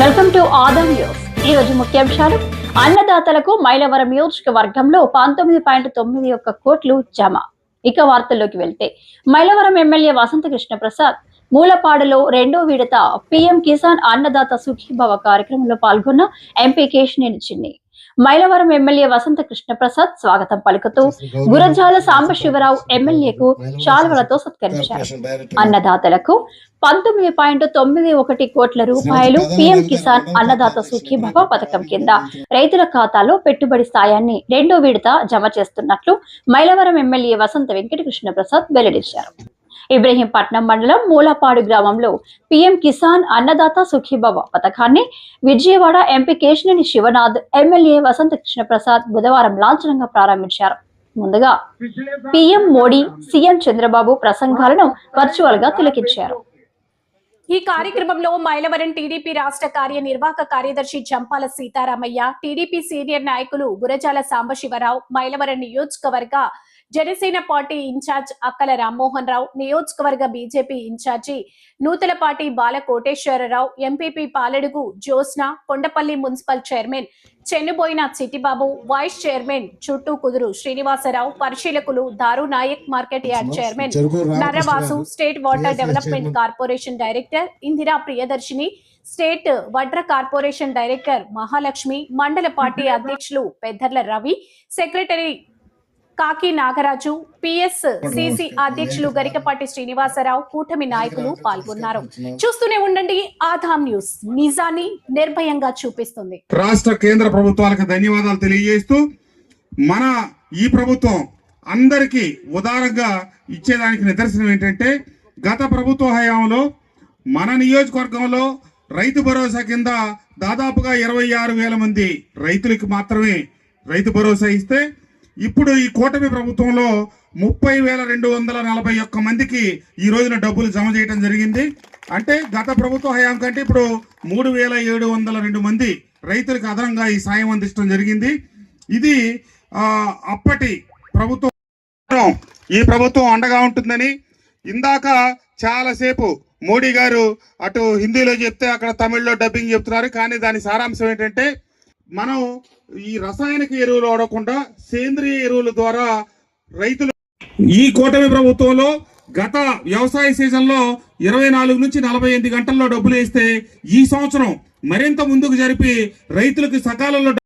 Welcome to ఆదా news ఈ రోజు ముఖ్యాంశాలు. అన్నదాతలకు మైలవరం నియోజకవర్గంలో పంతొమ్మిది పాయింట్ తొమ్మిది ఒక్క కోట్లు జమ. ఇక వార్తల్లోకి వెళ్తే మైలవరం ఎమ్మెల్యే వసంత కృష్ణ ప్రసాద్ మూలపాడులో రెండో విడత పిఎం కిసాన్ అన్నదాత సుఖీభవ కార్యక్రమంలో పాల్గొన్న ఎంపీ కేశినేని చిన్ని. మైలవరం ఎమ్మెల్యే వసంత కృష్ణ ప్రసాద్ స్వాగతం పలుకుతూ గురజాల సాంబశివరావు ఎమ్మెల్యేకు శాలువలతో సత్కరించారు అన్నదాతలకు పంతొమ్మిది పాయింట్ తొమ్మిది ఒకటి కోట్ల రూపాయలు పీఎం కిసాన్ అన్నదాత సుఖీభవ పథకం కింద రైతుల ఖాతాలో పెట్టుబడి సాయాన్ని రెండో విడత జమ చేస్తున్నట్లు మైలవరం ఎమ్మెల్యే వసంత వెంకటకృష్ణ ప్రసాద్ వెల్లడించారు ఇబ్రహీంపట్నం మండలం మూలపాడు గ్రామంలో పీఎం కిసాన్ అన్నదాత సుఖీభవ పథకాన్ని విజయవాడ ఎంపీ కేశినేని శివనాథ్ ఎమ్మెల్యే వసంత కృష్ణ ప్రసాద్ బుధవారం లాంఛనంగా ప్రారంభించారు. ముందుగా పీఎం మోడీ సీఎం చంద్రబాబు ప్రసంగాలను వర్చువల్గా తిలకించారు. ఈ కార్యక్రమంలో మైలవరం టీడీపీ రాష్ట్ర కార్యనిర్వాహక కార్యదర్శి జంపాల సీతారామయ్య టీడీపీ సీనియర్ నాయకులు గురజాల సాంబశివరావు మైలవరం నియోజకవర్గ జనసేన పార్టీ ఇన్ఛార్జ్ అక్కల రామ్మోహన్ రావు నియోజకవర్గ BJP incharge Nuthalapati Bala Koteswararao MPP Paladugu Jyotsna Kondapalli municipal chairman Chennuboina Chittibabu vice chairman చుట్టూ కుదురు శ్రీనివాసరావు పరిశీలకులు Daru Nayak market yard chairman Narravasu state water development corporation director Indira Priyadarshini state వడ్ర corporation director Mahalakshmi మండల party అధ్యక్షులు పెద్దర్ల Ravi secretary కాకి Nagaraju PS CC అధ్యక్షులు గరికపాటి శ్రీనివాసరావు కూటమి నాయకులు పాల్గొన్నారు. చూస్తూనే ఉండండి ఆధాం న్యూస్. నిజాన్ని నిర్భయంగా చూపిస్తుంది. రాష్ట్ర కేంద్ర ప్రభుత్వాలకు ధన్యవాదాలు తెలియజేస్తూ మన ఈ ప్రభుత్వం అందరికీ ఉదారంగా ఇచ్చేదానికి నిదర్శనం ఏంటంటే గత ప్రభుత్వ హయాంలో మన నియోజకవర్గంలో రైతు భరోసా కింద దాదాపుగా ఇరవై ఆరు వేల మంది రైతులకు మాత్రమే రైతు భరోసా ఇస్తే ఇప్పుడు ఈ కూటమి ప్రభుత్వంలో ముప్పై వేల రెండు వందల నలభై ఒక్క మందికి ఈ రోజున డబ్బులు జమ చేయడం జరిగింది. అంటే గత ప్రభుత్వ హయాం కంటే ఇప్పుడు మూడు వేల ఏడు వందల రెండు మంది రైతులకు అదనంగా ఈ సాయం అందించడం జరిగింది. ఇది అప్పటి ప్రభుత్వం ఈ ప్రభుత్వం అండగా ఉంటుందని ఇందాక చాలాసేపు మోడీ గారు అటు హిందీలో చెప్తే అక్కడ తమిళ్ళో డబ్బింగ్ చెప్తున్నారు. కానీ దాని సారాంశం ఏంటంటే మనం ఈ రసాయనిక ఎరువులు వాడకుండా సేంద్రియ ఎరువుల ద్వారా రైతులు ఈ కూటమి ప్రభుత్వంలో గత వ్యవసాయ సీజన్లో ఇరవై నాలుగు నుంచి నలభై ఎనిమిది గంటల్లో డబ్బులు వేస్తే ఈ సంవత్సరం మరింత ముందుకు జరిపి రైతులకు సకాలంలో